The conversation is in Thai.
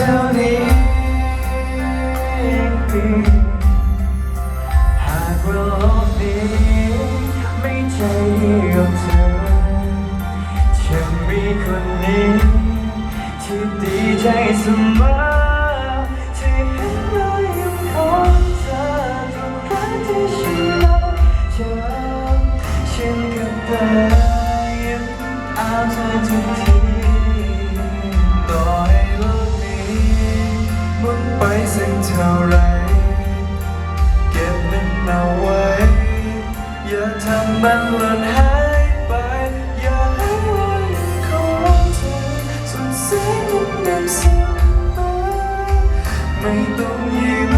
ท่านี้หากว่าโลกนี้ไม่ใช่ของเธอจะมีคนนี้ ที่ดีใจเสมอที่เห็นรอยยิ้มของเธอทุกครั้งที่ฉันเจอฉันกับเธอ เท่าไร เก็บมันเอาไว้ อย่าทำมันหล่นหายไป อย่าให้วันของเธอสูญเสียงน้ำเสียงไม่ต้องยิ้ม